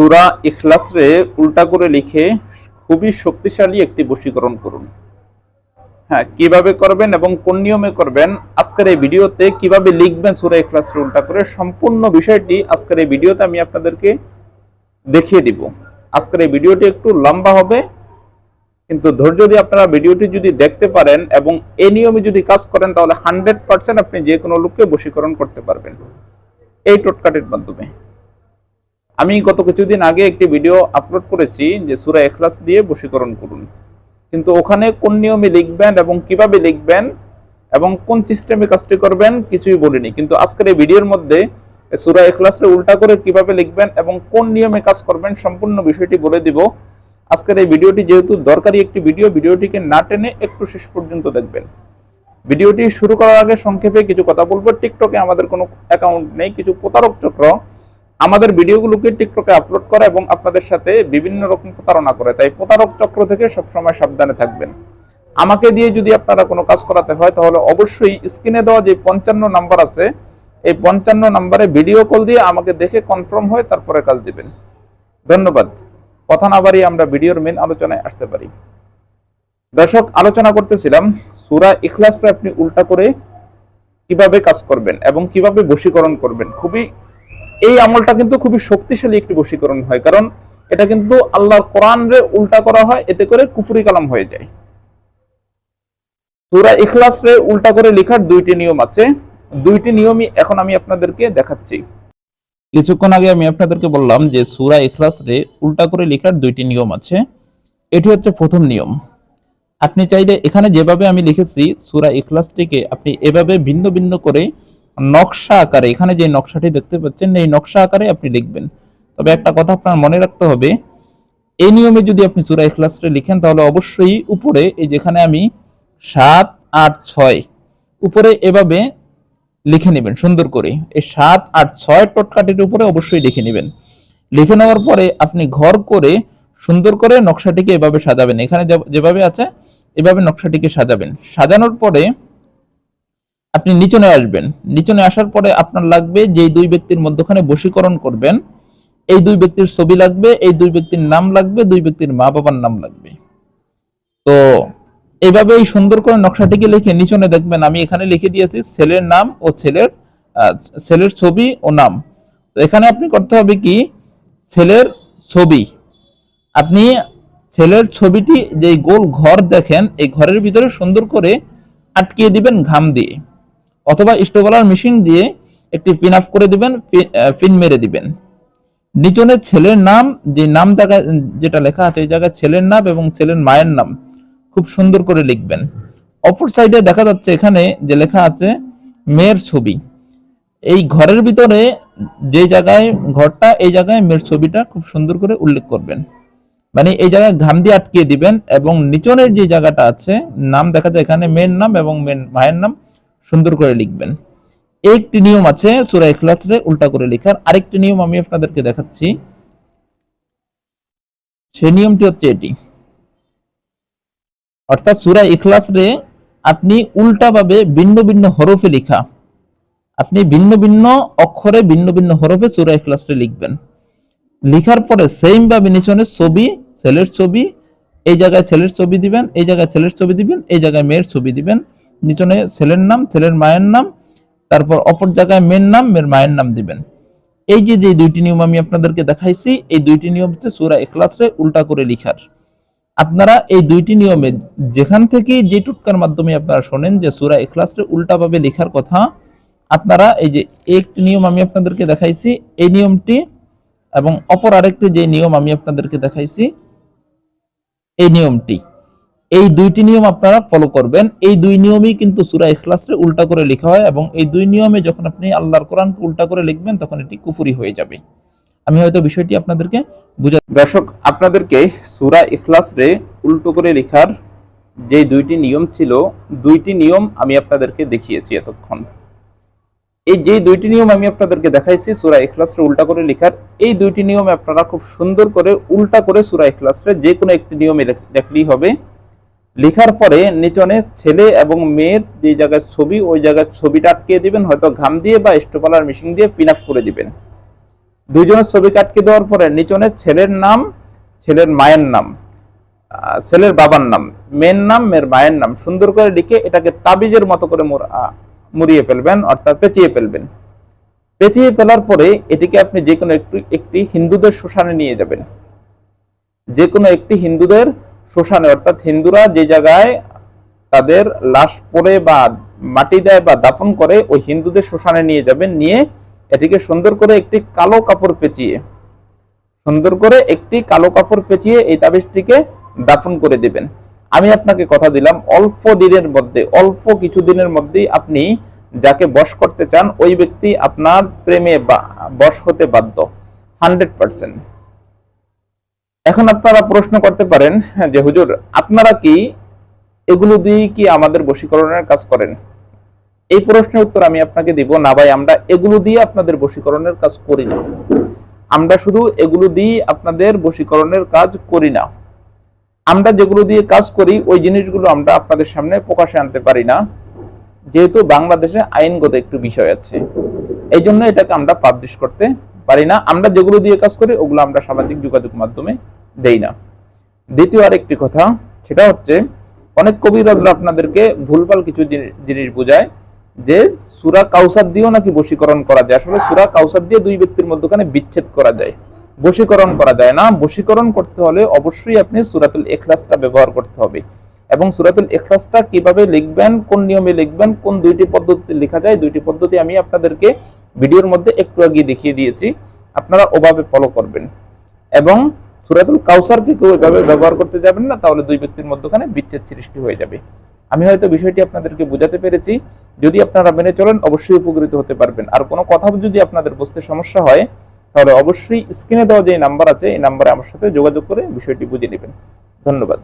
সুরা ইখলাস রে উল্টা করে লিখে খুবই শক্তিশালী একটি বশীকরণ করুন। হ্যাঁ কীভাবে করবেন এবং কোন নিয়মে করবেন, আজকের এই ভিডিওতে কীভাবে লিখবেন সুরা ইখলাস রে উল্টা করে সম্পূর্ণ বিষয়টি আজকের এই ভিডিওতে আমি আপনাদেরকে দেখিয়ে দিব। আজকের এই ভিডিওটি একটু লম্বা হবে, কিন্তু ধৈর্য দিয়ে আপনারা ভিডিওটি যদি দেখতে পারেন এবং এই নিয়মে যদি কাজ করেন, তাহলে হান্ড্রেড পার্সেন্ট আপনি যে কোনো লোককে বশীকরণ করতে পারবেন। এই টোটকাটির মাধ্যমে। আমি গত কিছুদিন আগে একটি ভিডিও আপলোড করেছি যে সুরা এখলাস দিয়ে বশীকরণ করুন। কিন্তু ওখানে কোন নিয়মে লিখবেন এবং কীভাবে লিখবেন এবং কোন সিস্টেমে কাজটি করবেন কিছুই বলিনি। কিন্তু আজকের এই ভিডিওর মধ্যে সুরা এখলাসে উল্টা করে কীভাবে লিখবেন এবং কোন নিয়মে কাজ করবেন সম্পূর্ণ বিষয়টি বলে দিব। আজকের এই ভিডিওটি যেহেতু দরকারি একটি ভিডিও ভিডিওটিকে না টেনে একটু শেষ পর্যন্ত দেখবেন। ভিডিওটি শুরু করার আগে সংক্ষেপে কিছু কথা বলব। টিকটকে আমাদের কোনো অ্যাকাউন্ট নেই, কিছু প্রতারক চক্র আমাদের ভিডিওগুলোকে টিকটকে আপলোড করা এবং আপনাদের সাথে বিভিন্ন রকম প্রতারণা করে। তাই প্রতারক চক্র থেকে সবসময় সাবধানে থাকবেন। আমাকে দিয়ে যদি আপনারা কোনো কাজ করাতে হয়, তাহলে অবশ্যই স্ক্রিনে দেওয়া যে পঞ্চান্ন নাম্বার আছে, এই পঞ্চান্ন নাম্বারে ভিডিও কল দিয়ে আমাকে দেখে কনফার্ম হয় তারপরে কাজ দিবেন। ধন্যবাদ। কথা না বাড়িয়ে আমরা ভিডিওর মেন আলোচনায় আসতে পারি। দর্শক, আলোচনা করতেছিলাম, সুরা ইখলাসরা আপনি উল্টা করে কীভাবে কাজ করবেন এবং কীভাবে বশীকরণ করবেন। খুবই এই আমলটা কিন্তু খুবই শক্তিশালী একটি বশীকরণ হয়। কারণ এটা কিন্তু আল্লাহর কোরআন রে উল্টা করা হয়, এতে করে কুফরি কালাম হয়ে যায়। সুরা ইখলাস রে উল্টা করে লেখার দুইটি নিয়ম আছে। দুইটি নিয়মই এখন আমি আপনাদেরকে দেখাচ্ছি। কিছুক্ষণ আগে আমি আপনাদেরকে বললাম যে সুরা ইখলাস রে উল্টা করে লেখার দুইটি নিয়ম আছে। এটি হচ্ছে প্রথম নিয়ম। আপনি চাইলে এখানে যেভাবে আমি লিখেছি, সুরা ইখলাসটিকে আপনি এভাবে ভিন্ন ভিন্ন করে নকশা আকারে, এখানে যে নকশাটি দেখতে পাচ্ছেন, এই নকশা আকারে আপনি লিখবেন। তবে একটা কথা আপনার মনে রাখতে হবে, এই নিয়মে যদি আপনি সুরা ইখলাসটা লিখেন, তাহলে অবশ্যই উপরে, এই যেখানে আমি সাত, আট, ছয়, উপরে এভাবে লিখে নেবেন, সুন্দর করে। এই সাত, আট, ছয় টটকাটির উপরে অবশ্যই লিখে নেবেন। লিখে নেওয়ার পরে আপনি ঘর করে সুন্দর করে নকশাটিকে এভাবে সাজাবেন। এখানে যেভাবে আছে, এভাবে নকশাটিকে সাজাবেন। সাজানোর পরে আপনি নিচনে আসবেন। নিচনে আসার পরে আপনার লাগবে যে দুই ব্যক্তির মধ্যখানে বশীকরণ করবেন। এই দুই ব্যক্তির ছবি লাগবে, এই দুই ব্যক্তির নাম লাগবে, দুই ব্যক্তির মা বাবার নাম লাগবে। তো এইভাবে এই সুন্দর করে নকশাটিকে লিখে নিচনে দেখবেন। আমি এখানে লিখে দিয়েছি ছেলের নাম ও ছেলের ছেলের ছবি ও নাম। তো এখানে আপনি করতে হবে কি? ছেলের ছবি। আপনি ছেলের ছবিটি যে গোল ঘর দেখেন, এই ঘরের ভিতরে সুন্দর করে আটকিয়ে দিবেন ঘাম দিয়ে। অথবা স্টোকলার মেশিন দিয়ে একটি পিন আপ করে দিবেন পিন মেরে দিবেন। নিচনে ছেলের নাম, যে নাম জায়গায় যেটা লেখা আছে, এই জায়গায় ছেলের নাম এবং ছেলের মায়ের নাম খুব সুন্দর করে লিখবেন। অপর সাইডে দেখা যাচ্ছে এখানে যে লেখা আছে, মেয়ের ছবি। এই ঘরের ভিতরে যে জায়গায় ঘরটা, এই জায়গায় মেয়ের ছবিটা খুব সুন্দর করে উল্লেখ করবেন। মানে এই জায়গায় ঘাম দিয়ে আটকিয়ে দিবেন এবং নিচনের যে জায়গাটা আছে, নাম দেখা যায় এখানে মেয়ের নাম এবং মেয়ের মায়ের নাম। সুন্দর করে লিখবেন। একটি নিয়ম আছে, সূরা ইখলাসে উল্টা করে লেখার। আরেকটি নিয়ম আমি আপনাদেরকে দেখাচ্ছি। সেই নিয়মটি হচ্ছে এটি। অর্থাৎ সূরা ইখলাস রে আপনি উল্টাভাবে ভিন্ন ভিন্ন হরফে লেখা। আপনি ভিন্ন ভিন্ন অক্ষরে ভিন্ন ভিন্ন হরফে সূরা ইখলাস রে লিখবেন। লিখার পরে সেম ভাবে নিচনে ছবি, ছেলের ছবি, এই জায়গায় ছেলের ছবি দিবেন, এই জায়গায় ছেলের ছবি দিবেন, এই জায়গায় মেয়ের ছবি দিবেন। নিচনে ছেলের নাম, ছেলের মায়ের নাম, তারপর অপর জায়গায় মেয়ের নাম, মেয়ের মায়ের নাম দিবেন। এই যে যে দুইটি নিয়ম আমি আপনাদেরকে দেখাইছি, এই দুইটি নিয়ম হচ্ছে সূরা ইখলাসে উল্টা করে লিখার। আপনারা এই দুইটি নিয়মে যেখান থেকে যে টুটকার মাধ্যমে আপনারা শোনেন যে সূরা ইখলাসে উল্টাভাবে লেখার কথা, আপনারা এই যে একটি নিয়ম আমি আপনাদেরকে দেখাইছি, এই নিয়মটি এবং অপর আরেকটি যে নিয়ম আমি আপনাদেরকে দেখাইছি, এই নিয়মটি। এই দুইটি নিয়ম আপনারা ফলো করবেন। এই দুই নিয়মই কিন্তু সূরা ইখলাসে উল্টা করে লেখা হয় এবং এই দুই নিয়মে যখন আপনি আল্লাহর কোরআনকে উল্টা করে লিখবেন, তখন এটি কুফুরি হয়ে যাবে। আমি হয়তো বিষয়টি আপনাদেরকে বুঝা দর্শক, আপনাদেরকে সুরা ইখলাস রে উল্টো করে লেখার যে দুইটি নিয়ম ছিল, দুইটি নিয়ম আমি আপনাদেরকে দেখিয়েছি এতক্ষণ। এই যে দুইটি নিয়ম আমি আপনাদেরকে দেখাইছি, সূরা ইখলাসরে উল্টা করে লেখার, এই দুইটি নিয়ম আপনারা খুব সুন্দর করে উল্টা করে সূরা ইখলাসরে যে কোনো একটি নিয়মে লেখ- লেখলেই হবে। লেখার পরে নিচনে ছেলে এবং মেয়ের যে জায়গায় ছবি, ওই জায়গায় ছবিটা আটকে দিবেন, হয়তো ঘাম দিয়ে বা স্টোপালার মেশিন দিয়ে পিন আপ করে দিবেন। দুইজনের ছবি কাটকে দেওয়ার পরে নিচনে ছেলের নাম, ছেলের মায়ের নাম ছেলের বাবার নাম, মেয়ের নাম, মেয়ের মায়ের নাম, সুন্দর করে লিখে এটাকে তাবিজের মতো করে মুড়িয়ে ফেলবেন, অর্থাৎ পেঁচিয়ে ফেলবেন। পেঁচিয়ে ফেলার পরে এটিকে আপনি যে কোনো একটি একটি হিন্দুদের শ্মশানে নিয়ে যাবেন। যে কোনো একটি হিন্দুদের শ্মশানে, অর্থাৎ হিন্দুরা যে জায়গায় তাদের লাশ পরে বা মাটি দেয় বা দাফন করে, ওই হিন্দুদের শ্মশানে নিয়ে যাবেন নিয়ে এটিকে সুন্দর করে একটি কালো কাপড় পেঁচিয়ে, সুন্দর করে একটি কালো কাপড় পেঁচিয়ে এই তাবিজটিকে দাফন করে দিবেন। আমি আপনাকে কথা দিলাম, অল্প দিনের মধ্যে, অল্প কিছু দিনের মধ্যেই আপনি যাকে বশ করতে চান, ওই ব্যক্তি আপনার প্রেমে বা- বশ হতে বাধ্য। Hundred percent. এখন আপনারা প্রশ্ন করতে পারেন, যে হুজুর, আপনারা কি এগুলো দিয়ে কি আমাদের বশীকরণের কাজ করেন? এই প্রশ্নের উত্তর আমি আপনাকে দিব, না ভাই, আমরা এগুলো দিয়ে আপনাদের বশীকরণের কাজ করি না। আমরা শুধু এগুলো দিয়ে আপনাদের বশীকরণের কাজ করি না। আমরা যেগুলো দিয়ে কাজ করি, ওই জিনিসগুলো আমরা আপনাদের সামনে প্রকাশে আনতে পারি না। যেহেতু বাংলাদেশে আইনগত একটু বিষয় আছে। এই জন্য এটাকে আমরা পাবলিশ করতে পারি না। আমরা যেগুলো দিয়ে কাজ করি, ওগুলো আমরা সামাজিক যোগাযোগ মাধ্যমে দেই না। দ্বিতীয় আরেকটি কথা, সেটা হচ্ছে, অনেক কবিরাজরা আপনাদেরকে ভুলভাল কিছু জিনি- জিনিস বোঝায় যে সুরা কাউসার দিয়েও নাকি বশীকরণ করা যায়। আসলে সুরা কাউসার দিয়ে দুই ব্যক্তির মধ্যখানে বিচ্ছেদ করা যায়। বশীকরণ করা যায় না। বশীকরণ করতে হলে অবশ্যই আপনি সুরাতুল এখলাসটা ব্যবহার করতে হবে। এবং সুরাতুল এখলাসটা কীভাবে লিখবেন, কোন নিয়মে লিখবেন, কোন দুইটি পদ্ধতিতে লেখা যায়, দুইটি পদ্ধতি আমি আপনাদেরকে ভিডিওর মধ্যে একটু আগে দেখিয়ে দিয়েছি, আপনারা ওভাবে ফলো করবেন। এবং সুরাতুল কাউসারকে কেউ এভাবে ব্যবহার করতে যাবেন না, তাহলে দুই ব্যক্তির মধ্যখানে বিচ্ছেদ সৃষ্টি হয়ে যাবে। আমি হয়তো বিষয়টি আপনাদেরকে বোঝাতে পেরেছি, যদি আপনারা মেনে চলেন, অবশ্যই উপকৃত হতে পারবেন। আর কোনো কথা যদি আপনাদের বুঝতে সমস্যা হয়, তাহলে অবশ্যই স্ক্রিনে দেওয়া যে নাম্বার আছে, এই নাম্বারে আমার সাথে যোগাযোগ করে বিষয়টি বুঝে নেবেন। ধন্যবাদ।